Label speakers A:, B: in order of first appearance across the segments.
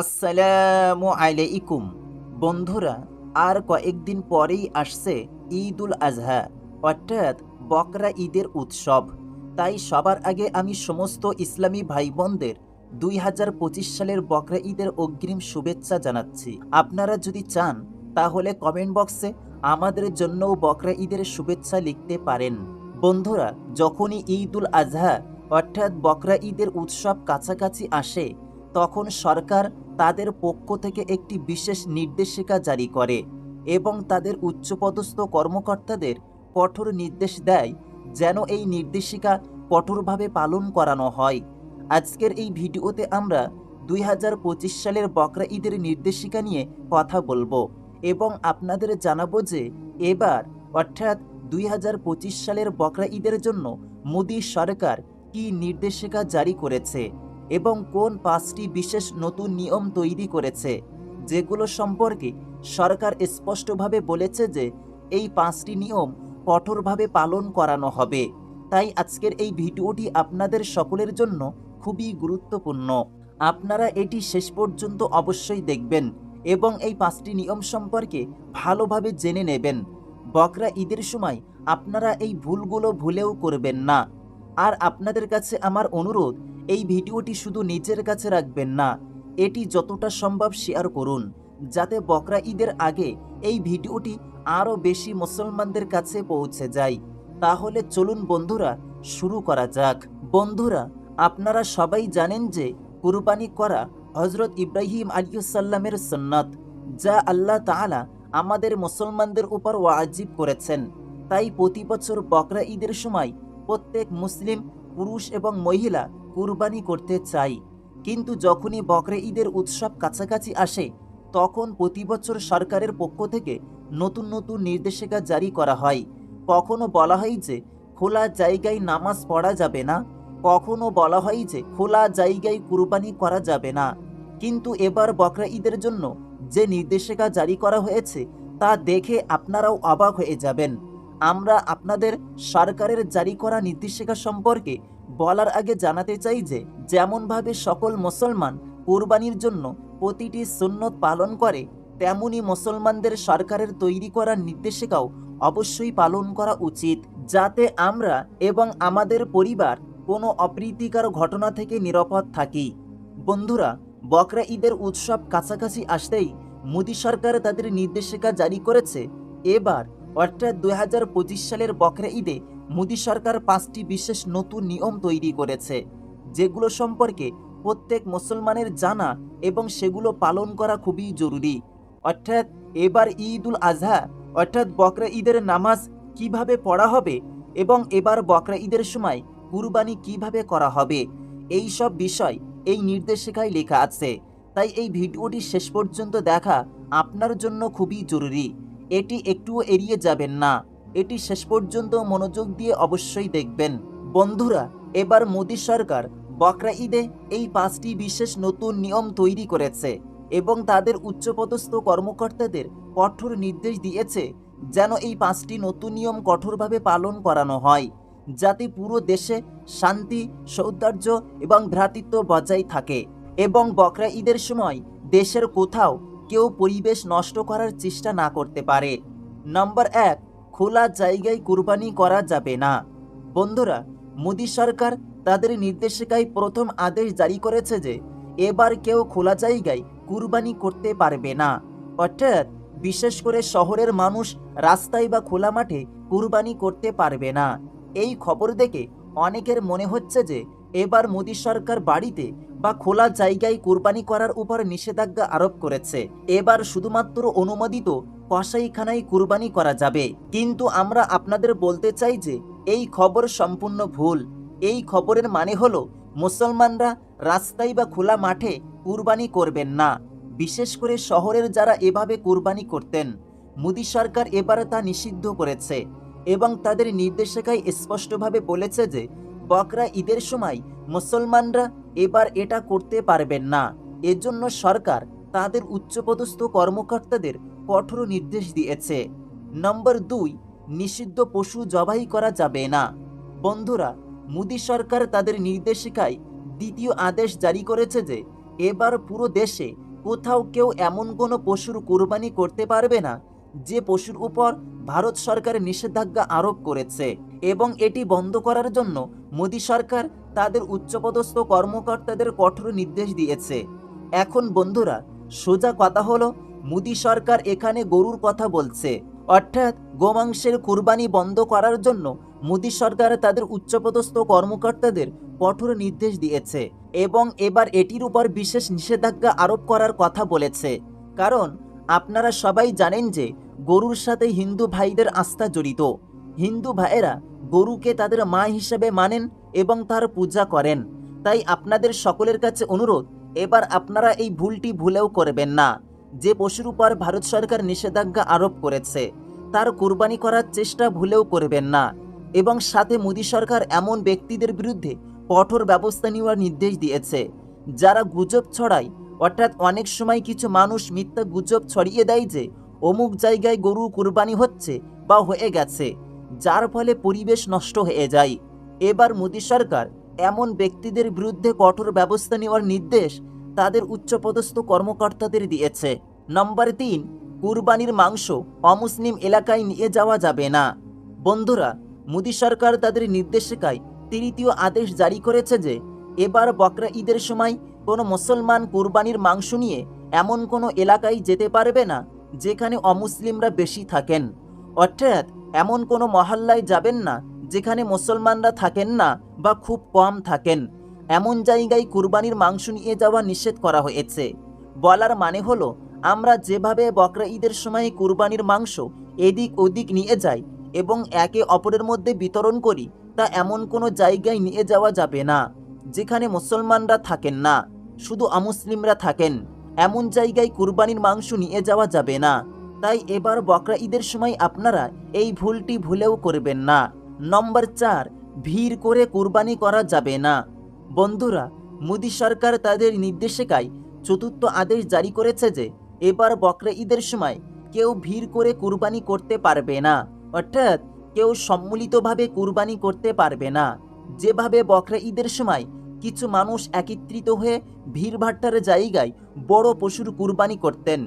A: আসসালামু আলাইকুম। বন্ধুরা, আর কয়েকদিন পরেই আসছে ঈদ উল আজহা, অর্থাৎ বকরা ঈদের উৎসব। তাই সবার আগে আমি সমস্ত ইসলামী ভাই বোনদের দুই হাজার পঁচিশ সালের বকরা ঈদের অগ্রিম শুভেচ্ছা জানাচ্ছি। আপনারা যদি চান, তাহলে কমেন্ট বক্সে আমাদের জন্যও বকরা ঈদের শুভেচ্ছা লিখতে পারেন। বন্ধুরা, যখনই ঈদ উল আজহা, অর্থাৎ বকরা ঈদের উৎসব কাছাকাছি আসে তখন সরকার তাদের পক্ষ থেকে একটি বিশেষ নির্দেশিকা জারি করে এবং তাদের উচ্চপদস্থ কর্মকর্তাদের কঠোর নির্দেশ দেয় যেন এই নির্দেশিকা কঠোরভাবে পালন করানো হয়। আজকের এই ভিডিওতে আমরা দুই হাজার পঁচিশ সালের বকরা ঈদের নির্দেশিকা নিয়ে কথা বলব এবং আপনাদের জানাব যে এবার, অর্থাৎ দুই হাজার পঁচিশ সালের বকরা ঈদের জন্য মোদী সরকার কি নির্দেশিকা জারি করেছে। এবং কোন পাঁচটি বিশেষ নতুন নিয়ম তৈরি করেছে, যেগুলো সম্পর্কে সরকার স্পষ্টভাবে বলেছে যে এই পাঁচটি নিয়ম কঠোরভাবে পালন করানো হবে। তাই আজকের এই ভিডিওটি আপনাদের সকলের জন্য খুবই গুরুত্বপূর্ণ। আপনারা এটি শেষ পর্যন্ত অবশ্যই দেখবেন এবং এই পাঁচটি নিয়ম সম্পর্কে ভালোভাবে জেনে নেবেন। বকরা ঈদের সময় আপনারা এই ভুলগুলো ভুলেও করবেন না। আর আপনাদের কাছে আমার অনুরোধ, এই ভিডিওটি শুধু নিজের কাছে রাখবেন না, এটি যতটা সম্ভব শেয়ার করুন, যাতে বকরা ঈদের আগে এই ভিডিওটি আরও বেশি মুসলমানদের কাছে পৌঁছে যায়। তাহলে চলুন বন্ধুরা, শুরু করা যাক। বন্ধুরা, আপনারা সবাই জানেন যে কুরবানি করা হজরত ইব্রাহিম আলিউসাল্লামের সন্ন্যত যা আল্লাহ তাআলা আমাদের মুসলমানদের উপর ওয়াজিব করেছেন। তাই প্রতি বছর বকরা ঈদের সময় প্রত্যেক মুসলিম, পুরুষ এবং মহিলা কুরবানি করতে চাই। কিন্তু যখনই বকরে ঈদের উৎসব কাছাকাছি আসে, তখন প্রতি বছর সরকারের পক্ষ থেকে নতুন নতুন নির্দেশিকা জারি করা হয়। কখনো বলা হয় যে খোলা জায়গায় নামাজ পড়া যাবে না, কখনো বলা হয় যে খোলা জায়গায় কুরবানি করা যাবে না। কিন্তু এবার বকরা ঈদের জন্য যে নির্দেশিকা জারি করা হয়েছে, তা দেখে আপনারাও অবাক হয়ে যাবেন। আমরা আপনাদের সরকারের জারি করা নির্দেশিকা সম্পর্কে বলার আগে জানাতে চাই যে, যেমনভাবে সকল মুসলমান কোরবানির জন্য প্রতিটি সুন্নত পালন করে, তেমনি মুসলমানদের সরকারের তৈরি করা নির্দেশিকাও অবশ্যই পালন করা উচিত, যাতে আমরা এবং আমাদের পরিবার কোনো অপ্রীতিকর ঘটনা থেকে নিরাপদ থাকি। বন্ধুরা, বকরা ঈদের উৎসব কাছাকাছি আসতেই মোদী সরকার তাদের নির্দেশিকা জারি করেছে। এবার অর্থাৎ দু হাজার পঁচিশ সালের বকরা ঈদে মোদী সরকার পাঁচটি বিশেষ নতুন নিয়ম তৈরি করেছে, যেগুলো সম্পর্কে প্রত্যেক মুসলমানের জানা এবং সেগুলো পালন করা খুবই জরুরি। অর্থাৎ এবার ঈদ উল আজহা, অর্থাৎ বকরা ঈদের নামাজ কীভাবে পড়া হবে এবং এবার বকরা ঈদের সময় কুরবানি কীভাবে করা হবে, এই সব বিষয় এই নির্দেশিকায় লেখা আছে। তাই এই ভিডিওটি শেষ পর্যন্ত দেখা আপনার জন্য খুবই জরুরি। এটি একটুও এড়িয়ে যাবেন না। এটি শেষ পর্যন্ত মনোযোগ দিয়ে অবশ্যই দেখবেন। বন্ধুরা, এবার মোদী সরকার বকরা ঈদে এই পাঁচটি বিশেষ নতুন নিয়ম তৈরি করেছে এবং তাদের উচ্চপদস্থ কর্মকর্তাদের কঠোর নির্দেশ দিয়েছে যেন এই পাঁচটি নতুন নিয়ম কঠোরভাবে পালন করানো হয়, যাতে পুরো দেশে শান্তি সৌন্দর্য এবং ভ্রাতৃত্ব বজায় থাকে এবং বকরা ঈদের সময় দেশের কোথাও কেউ পরিবেশ নষ্ট করার চেষ্টা না করতে পারে। নম্বর এক, খোলা জায়গায় কুরবানি করা যাবে না। বন্ধুরা, মোদী সরকার তাদের নির্দেশিকায় প্রথম আদেশ জারি করেছে যে, এবার কেউ খোলা জায়গায় কুরবানি করতে পারবে না। অর্থাৎ, বিশেষ করে শহরের মানুষ রাস্তায় বা খোলা মাঠে কুরবানি করতে পারবে না। এই খবর দেখে অনেকের মনে হচ্ছে যে এবার মোদী সরকার বাড়িতে বা খোলা জায়গায় কুরবানি করার উপর নিষেধাজ্ঞা আরোপ করেছে। এবার শুধুমাত্র অনুমোদিত কসাইখানায় কুরবানি করা যাবে। কিন্তু আমরা আপনাদের বলতে চাই যে, এই খবর সম্পূর্ণ ভুল। এই খবরের মানে হলো, মুসলমানরা রাস্তায় বা খোলা মাঠে কুরবানি করবেন না। বিশেষ করে শহরের যারা এভাবে কুরবানি করতেন, মোদী সরকার এবার তা নিষিদ্ধ করেছে এবং তাদের নির্দেশিকায় স্পষ্টভাবে বলেছে যে বকরা ঈদের সময় মুসলমানরা এবার এটা করতে পারবেন না। এজন্য সরকার তাদের উচ্চপদস্থ কর্মকর্তাদের কঠোর নির্দেশ দিয়েছে। নম্বর দুই, নিষিদ্ধ পশু জবাই করা যাবে না। বন্ধুরা, মোদী সরকার তাদের নির্দেশিকায় দ্বিতীয় আদেশ জারি করেছে যে, এবার পুরো দেশে কোথাও কেউ এমন কোনো পশুর কোরবানি করতে পারবে না যে পশুর উপর ভারত সরকার নিষেধাজ্ঞা আরোপ করেছে এবং এটি বন্ধ করার জন্য মোদী সরকার তাদের উচ্চপদস্থ কর্মকর্তাদের কঠোর নির্দেশ দিয়েছে। এখন বন্ধুরা, সোজা কথা হলো, মোদী সরকার এখানে গরুর কথা বলছে। অর্থাৎ গোমাংসের কুরবানি বন্ধ করার জন্য মোদী সরকার তাদের উচ্চপদস্থ কর্মকর্তাদের কঠোর নির্দেশ দিয়েছে এবং এবার এটির উপর বিশেষ নিষেধাজ্ঞা আরোপ করার কথা বলেছে। কারণ আপনারা সবাই জানেন যে গরুর সাথে হিন্দু ভাইদের আস্থা জড়িত। হিন্দু ভাইয়েরা গরুকে তাদের মা হিসেবে মানেন এবং তার পূজা করেন। তাই আপনাদের সকলের কাছে অনুরোধ, এবার আপনারা এই ভুলটি ভুলেও করবেন না। যে পশুর উপর ভারত সরকার নিষেধাজ্ঞা আরোপ করেছে, তার কোরবানি করার চেষ্টা ভুলেও করবেন না এবং সাথে মোদী সরকার এমন ব্যক্তিদের বিরুদ্ধে কঠোর ব্যবস্থা নেওয়ার নির্দেশ দিয়েছে, যারা গুজব ছড়ায় অর্থাৎ অনেক সময় কিছু মানুষ মিথ্যা গুজব ছড়িয়ে দেয় যে অমুক জায়গায় গরু কুরবানি হচ্ছে বা হয়ে গেছে, যার ফলে পরিবেশ নষ্ট হয়ে যায়। এবার মোদী সরকার এমন ব্যক্তিদের বিরুদ্ধে কঠোর ব্যবস্থা নেওয়ার নির্দেশ তাদের উচ্চপদস্থ কর্মকর্তাদের দিয়েছে। নম্বর তিন, কুরবানির মাংস অমুসলিম এলাকায় নিয়ে যাওয়া যাবে না। বন্ধুরা, মোদী সরকার তাদের নির্দেশিকায় তৃতীয় আদেশ জারি করেছে যে, এবার বকরা ঈদের সময় কোনো মুসলমান কুরবানির মাংস নিয়ে এমন কোনো এলাকায় যেতে পারবে না যেখানে অমুসলিমরা বেশি থাকেন। অর্থাৎ এমন কোনো মহল্লায় যাবেন না যেখানে মুসলমানরা থাকেন না বা খুব কম থাকেন। এমন জায়গায় কুরবানির মাংস নিয়ে যাওয়া নিষেধ করা হয়েছে। বলার মানে হলো, আমরা যেভাবে বকরা ঈদের সময় কুরবানির মাংস এদিক ওদিক নিয়ে যাই এবং একে অপরের মধ্যে বিতরণ করি, তা এমন কোনো জায়গায় নিয়ে যাওয়া যাবে না যেখানে মুসলমানরা থাকেন না। শুধু অমুসলিমরা থাকেন। এমন জায়গায় কুরবানির মাংস নিয়ে যাওয়া যাবে না। তাই এবার বকরা ঈদের সময় আপনারা এই ভুলটি ভুলেও করবেন না। নম্বর চার, ভিড় করে কুরবানি করা যাবে না। বন্ধুরা, মোদী সরকার তাদের নির্দেশিকায় চতুর্থ আদেশ জারি করেছে যে, এবার বকরা ঈদের সময় কেউ ভিড় করে কুরবানি করতে পারবে না। অর্থাৎ কেউ সম্মিলিতভাবে কুরবানি করতে পারবে না। যেভাবে বকরা ঈদের সময় কিছু মানুষ একত্রিত হয়ে ভিড়ভাট্টার জায়গায় বড় পশুর কুরবানি করতেন।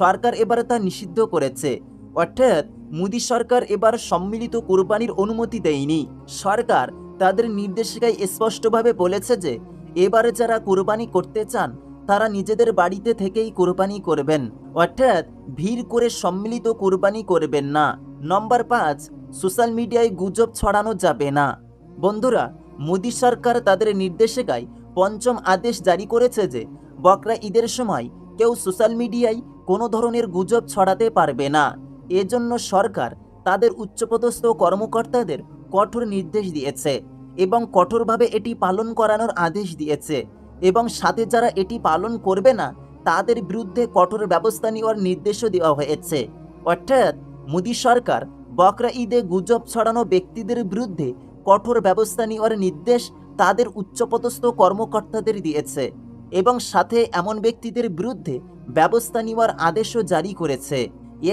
A: সরকার এবার তা নিষিদ্ধ করেছে। অর্থাৎ মোদী সরকার এবার সম্মিলিত কুরবানির অনুমতি দেয়নি। সরকার তাদের নির্দেশিকায় স্পষ্টভাবে বলেছে যে, এবারে যারা কুরবানি করতে চান, তারা নিজেদের বাড়িতে থেকেই কোরবানি করবেন। অর্থাৎ ভিড় করে সম্মিলিত কোরবানি করবেন না। নম্বর পাঁচ, সোশ্যাল মিডিয়ায় গুজব ছড়ানো যাবে না। বন্ধুরা মোদী সরকার তাদের নির্দেশিকায় পঞ্চম আদেশ জারি করেছে যে, বকরা ঈদের সময় কেউ সোশ্যাল মিডিয়ায় কোনো ধরনের গুজব ছড়াতে পারবে না। এজন্য সরকার তাদের উচ্চপদস্থ কর্মকর্তাদের কঠোর নির্দেশ দিয়েছে এবং কঠোরভাবে এটি পালন করানোর আদেশ দিয়েছে এবং সাথে যারা এটি পালন করবে না, তাদের বিরুদ্ধে কঠোর ব্যবস্থা নেওয়ার নির্দেশও দেওয়া হয়েছে। অর্থাৎ, মোদী সরকার বকরা ঈদে গুজব ছড়ানো ব্যক্তিদের বিরুদ্ধে কঠোর ব্যবস্থা নেওয়ার নির্দেশ তাদের উচ্চপদস্থ কর্মকর্তাদের দিয়েছে এবং সাথে এমন ব্যক্তিদের বিরুদ্ধে ব্যবস্থা নেওয়ার আদেশও জারি করেছে।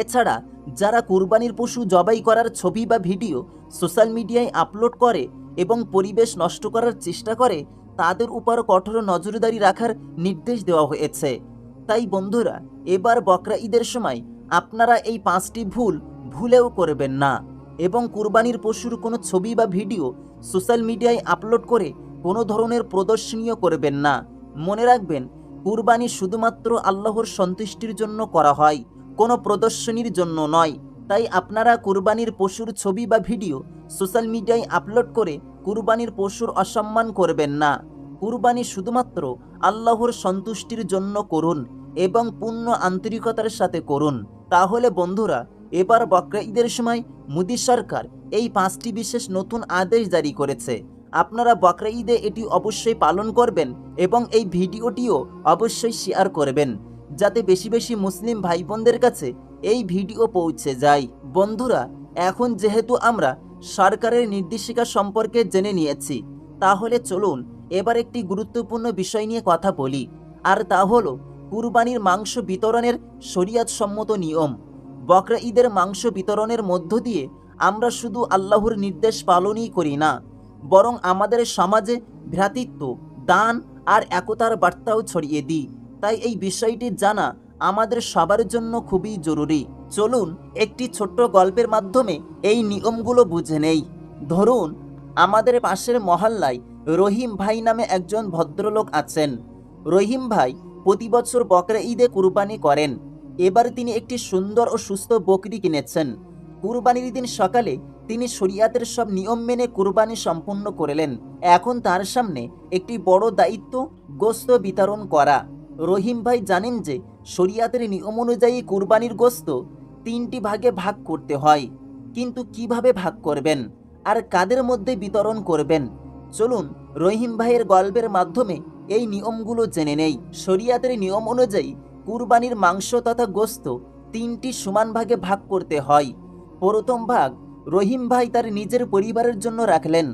A: এছাড়া, যারা কুরবানির পশু জবাই করার ছবি বা ভিডিও সোশ্যাল মিডিয়ায় আপলোড করে এবং পরিবেশ নষ্ট করার চেষ্টা করে, তাদের উপর কঠোর নজরদারি রাখার নির্দেশ দেওয়া হয়েছে। তাই বন্ধুরা, এবার বকরা ঈদের সময় আপনারা এই পাঁচটি ভুল ভুলেও করবেন না। এবং কুরবানির পশুর কোনো ছবি বা ভিডিও সোশ্যাল মিডিয়ায় আপলোড করে কোনো ধরনের প্রদর্শনীয় করবেন না। মনে রাখবেন, কুরবানি শুধুমাত্র আল্লাহর সন্তুষ্টির জন্য করা হয়, কোনো প্রদর্শনীর জন্য নয়। তাই আপনারা কুরবানির পশুর ছবি বা ভিডিও সোশ্যাল মিডিয়ায় আপলোড করে কুরবানির পশুর অসম্মান করবেন না। কুরবানি শুধুমাত্র আল্লাহর সন্তুষ্টির জন্য করুন এবং পূর্ণ আন্তরিকতার সাথে করুন। তাহলে বন্ধুরা এবার বকরা ঈদের সময় মোদী সরকার এই পাঁচটি বিশেষ নতুন আদেশ জারি করেছে। আপনারা বকরা ঈদে এটি অবশ্যই পালন করবেন এবং এই ভিডিওটিও অবশ্যই শেয়ার করবেন, যাতে বেশি বেশি মুসলিম ভাই বোনদের কাছে এই ভিডিও পৌঁছে যায়। বন্ধুরা, এখন যেহেতু আমরা সরকারের নির্দেশিকা সম্পর্কে জেনে নিয়েছি, তাহলে চলুন এবার একটি গুরুত্বপূর্ণ বিষয় নিয়ে কথা বলি, আর তা হলো কুরবানির মাংস বিতরণের শরিয়াতসম্মত নিয়ম। বকরা ঈদের মাংস বিতরণের মধ্য দিয়ে আমরা শুধু আল্লাহর নির্দেশ পালনই করি না, বরং আমাদের সমাজে ভ্রাতৃত্ব, দান আর একতার বার্তাও ছড়িয়ে দিই। তাই এই বিষয়টি জানা আমাদের সবার জন্য খুবই জরুরি। চলুন একটি ছোট্ট গল্পের মাধ্যমে এই নিয়মগুলো বুঝে নেই। ধরুন, আমাদের পাশের মহল্লায় রহিম ভাই নামে একজন ভদ্রলোক আছেন। রহিম ভাই প্রতি বছর বকরা ঈদে কুরবানি করেন। এবার তিনি একটি সুন্দর ও সুস্থ বকরি কিনেছেন। কুরবানির দিন সকালে তিনি শরিয়াতের সব নিয়ম মেনে কুরবানি সম্পূর্ণ করলেন। এখন তার সামনে একটি বড় দায়িত্ব, গোস্ত বিতরণ করা। রহিম ভাই জানেন যে শরিয়াতের নিয়ম অনুযায়ী কুরবানির গোস্ত তিনটি ভাগে ভাগ করতে হয়। কিন্তু কীভাবে ভাগ করবেন? আর কাদের মধ্যে বিতরণ করবেন? চলুন রহিম ভাইয়ের গল্পের মাধ্যমে এই নিয়মগুলো জেনে নেই। শরিয়াতের নিয়ম অনুযায়ী কুরবানির মাংস তথা গোস্ত তিনটি সমান ভাগে ভাগ করতে হয়। প্রথম ভাগ রহিম ভাই তার নিজের পরিবারের জন্য রাখলেন,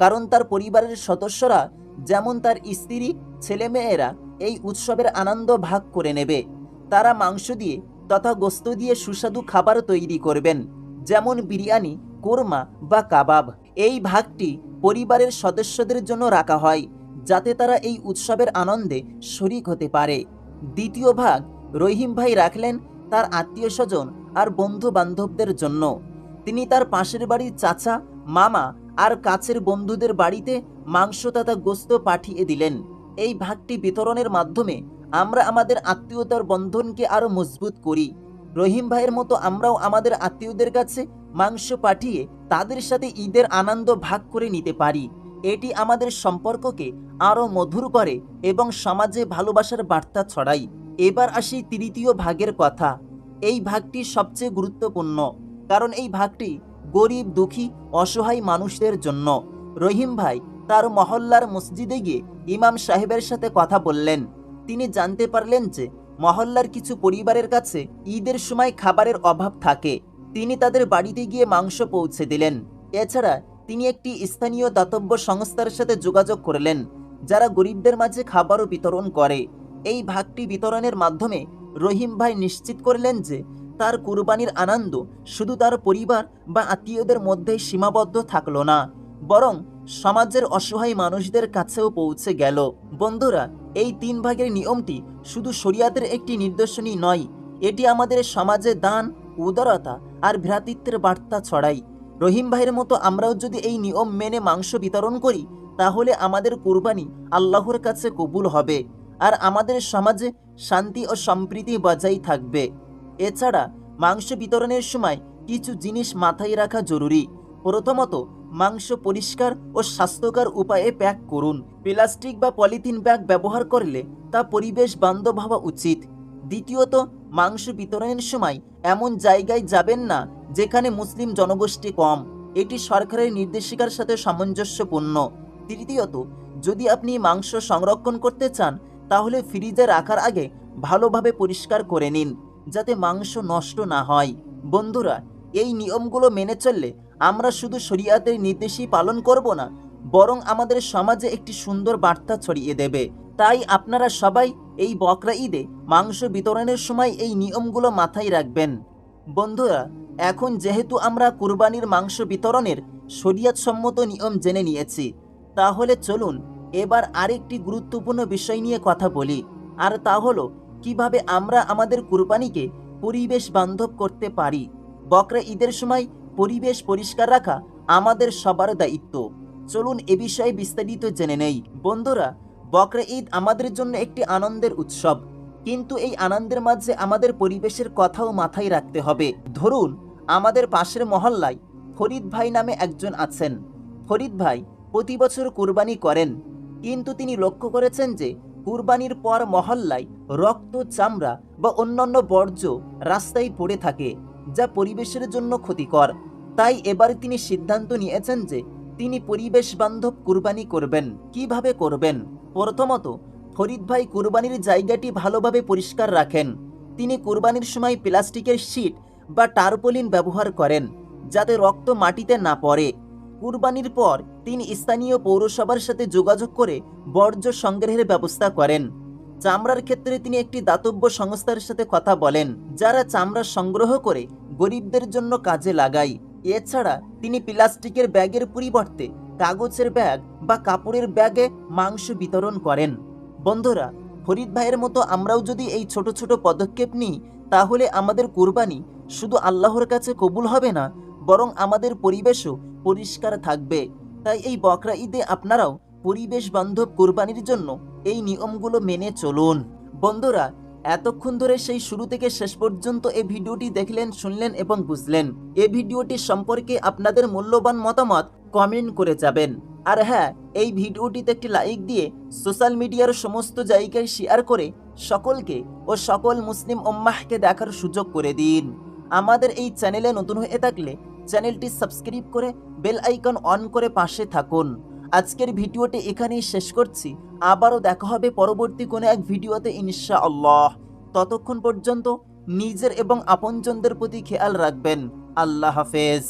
A: কারণ তার পরিবারের সদস্যরা যেমন তার স্ত্রী, ছেলেমেয়েরা এই উৎসবের আনন্দ ভাগ করে নেবে। তারা মাংস দিয়ে তথা গোস্ত দিয়ে সুস্বাদু খাবার তৈরি করবেন, যেমন বিরিয়ানি, কোরমা বা কাবাব। এই ভাগটি পরিবারের সদস্যদের জন্য রাখা হয়, যাতে তারা এই উৎসবের আনন্দে শরিক হতে পারে। দ্বিতীয় ভাগ রহিম ভাই রাখলেন তার আত্মীয় স্বজন আর বন্ধু বান্ধবদের জন্য। তিনি তার পাশের বাড়ির চাচা, মামা আর কাছের বন্ধুদের বাড়িতে মাংস তথা গোস্ত পাঠিয়ে দিলেন। এই ভাগটি বিতরণের মাধ্যমে আমরা আমাদের আত্মীয়তার বন্ধনকে আরও মজবুত করি। রহিম ভাইয়ের মতো আমরাও আমাদের আত্মীয়দের কাছে মাংস পাঠিয়ে তাদের সাথে ঈদের আনন্দ ভাগ করে নিতে পারি। এটি আমাদের সম্পর্ককে আরও মধুর করে এবং সমাজে ভালোবাসার বার্তা ছড়াই এবার আসি তৃতীয় ভাগের কথা। এই ভাগটি সবচেয়ে গুরুত্বপূর্ণ, কারণ এই ভাগটি গরিব, দুঃখী, অসহায় মানুষদের জন্য। রহিম ভাই তার মহল্লার মসজিদে গিয়ে ইমাম সাহেবের সাথে কথা বললেন। তিনি জানতে পারলেন যে মহল্লার কিছু পরিবারের কাছে ঈদের সময় খাবারের অভাব থাকে। তিনি তাদের বাড়িতে গিয়ে মাংস পৌঁছে দিলেন। এছাড়া তিনি একটি স্থানীয় দাতব্য সংস্থার সাথে যোগাযোগ করলেন, যারা গরিবদের মাঝে খাবারও বিতরণ করে। এই ভাগটি বিতরণের মাধ্যমে রহিম ভাই নিশ্চিত করলেন যে তার কুরবানির আনন্দ শুধু তার পরিবার বা আত্মীয়দের মধ্যেই সীমাবদ্ধ থাকল না, বরং সমাজের অসহায় মানুষদের কাছেও পৌঁছে গেল। বন্ধুরা, এই তিন ভাগের নিয়মটি শুধু শরিয়াতের একটি নির্দেশনী নয়, এটি আমাদের সমাজে দান, উদারতা আর ভ্রাতৃত্বের বার্তা ছড়ায়। রহিম ভাইয়ের মতো আমরাও যদি এই নিয়ম মেনে মাংস বিতরণ করি, তাহলে আমাদের কুরবানি আল্লাহর কাছে কবুল হবে আর আমাদের সমাজে শান্তি ও সম্প্রীতি বজায় থাকবে। এছাড়া মাংস বিতরণের সময় কিছু জিনিস মাথায় রাখা জরুরি। প্রথমত, মাংস পরিষ্কার ও স্বাস্থ্যকর উপায়ে প্যাক করুন। প্লাস্টিক বা পলিথিন ব্যাগ ব্যবহার করলে তা পরিবেশ বান্ধব হওয়া উচিত। দ্বিতীয়ত, মাংস বিতরণের সময় এমন জায়গায় যাবেন না যেখানে মুসলিম জনগোষ্ঠী কম। এটি সরকারের নির্দেশিকার সাথে সামঞ্জস্যপূর্ণ। তৃতীয়ত, যদি আপনি মাংস সংরক্ষণ করতে চান, তাহলে ফ্রিজে রাখার আগে ভালোভাবে পরিষ্কার করে নিন, যাতে মাংস নষ্ট না হয়। বন্ধুরা, এই নিয়মগুলো মেনে চললে আমরা শুধু শরিয়াতের নির্দেশই পালন করব না, বরং আমাদের সমাজে একটি সুন্দর বার্তা ছড়িয়ে দেবে। তাই আপনারা সবাই এই বকরা ঈদে মাংস বিতরণের সময় এই নিয়মগুলো মাথায় রাখবেন। বন্ধুরা, এখন যেহেতু আমরা কুরবানির মাংস বিতরণের শরিয়াতসম্মত নিয়ম জেনে নিয়েছি, তাহলে চলুন এবার আরেকটি গুরুত্বপূর্ণ বিষয় নিয়ে কথা বলি, আর তা হলো কীভাবে আমরা আমাদের কুরবানিকে পরিবেশ বান্ধব করতে পারি। বকরা ঈদের সময় পরিবেশ পরিষ্কার রাখা আমাদের সবার দায়িত্ব। চলুন এ বিষয়ে বিস্তারিত জেনে নেই। বন্ধুরা বকরা ঈদ আমাদের জন্য একটি আনন্দের উৎসব। কিন্তু এই আনন্দের মাঝে আমাদের পরিবেশের কথাও মাথায় রাখতে হবে। ধরুন, আমাদের পাশের মহল্লায় ফরিদ ভাই নামে একজন আছেন। ফরিদ ভাই প্রতি বছর কুরবানি করেন। কিন্তু তিনি লক্ষ্য করেছেন যে কুরবানির পর মহল্লায় রক্ত, চামড়া বা অন্যান্য বর্জ্য রাস্তায় পড়ে থাকে, যা পরিবেশের জন্য ক্ষতিকর। তাই এবার তিনি সিদ্ধান্ত নিয়েছেন যে তিনি পরিবেশ বান্ধব কুরবানি করবেন। কীভাবে করবেন? প্রথমত, ফরিদ ভাই কুরবানির জায়গাটি ভালোভাবে পরিষ্কার রাখেন। তিনি কুরবানির সময় প্লাস্টিকের শিট বা টারপলিন ব্যবহার করেন, যাতে রক্ত মাটিতে না পড়ে। কুরবানির পর তিনি স্থানীয় পৌরসভার সাথে যোগাযোগ করে বর্জ্য সংগ্রহের ব্যবস্থা করেন। চামড়ার ক্ষেত্রে তিনি একটি দাতব্য সংস্থার সাথে কথা বলেন, যারা চামড়া সংগ্রহ করে গরিবদের জন্য কাজে লাগায়। এছাড়া তিনি প্লাস্টিকের ব্যাগের পরিবর্তে কাগজের ব্যাগ বা কাপড়ের ব্যাগে মাংস বিতরণ করেন। বন্ধুরা, ফরিদ ভাইয়ের মতো আমরাও যদি এই ছোট ছোট পদক্ষেপ নিই, তাহলে আমাদের কোরবানি শুধু আল্লাহর কাছে কবুল হবে না, বরং আমাদের পরিবেশও পরিষ্কার থাকবে। তাই এই বকরা ঈদে আপনারাও পরিবেশ বান্ধব কোরবানির জন্য এই নিয়মগুলো মেনে চলুন। বন্ধুরা এতক্ষণ ধরে সেই শুরু থেকে শেষ পর্যন্ত এই ভিডিওটি দেখলেন, শুনলেন এবং বুঝলেন। এই ভিডিওটি সম্পর্কে আপনাদের মূল্যবান মতামত কমেন্ট করে যাবেন। আর হ্যাঁ এই ভিডিওটিতে একটি লাইক দিয়ে সোশ্যাল মিডিয়ার সমস্ত জায়গায় শেয়ার করে সকলকে ও সকল মুসলিম উম্মাহকে দেখার সুযোগ করে দিন। আমাদের এই চ্যানেলে নতুন হয়ে থাকলে চ্যানেলটি সাবস্ক্রাইব করে বেল আইকন অন করে পাশে থাকুন। আজকের ভিডিওটি এখানেই শেষ করছি। আবারও দেখা হবে পরবর্তী কোনো এক ভিডিওতে ইনশা আল্লাহ ততক্ষণ পর্যন্ত নিজের এবং আপনজনদের প্রতি খেয়াল রাখবেন। আল্লাহ হাফেজ।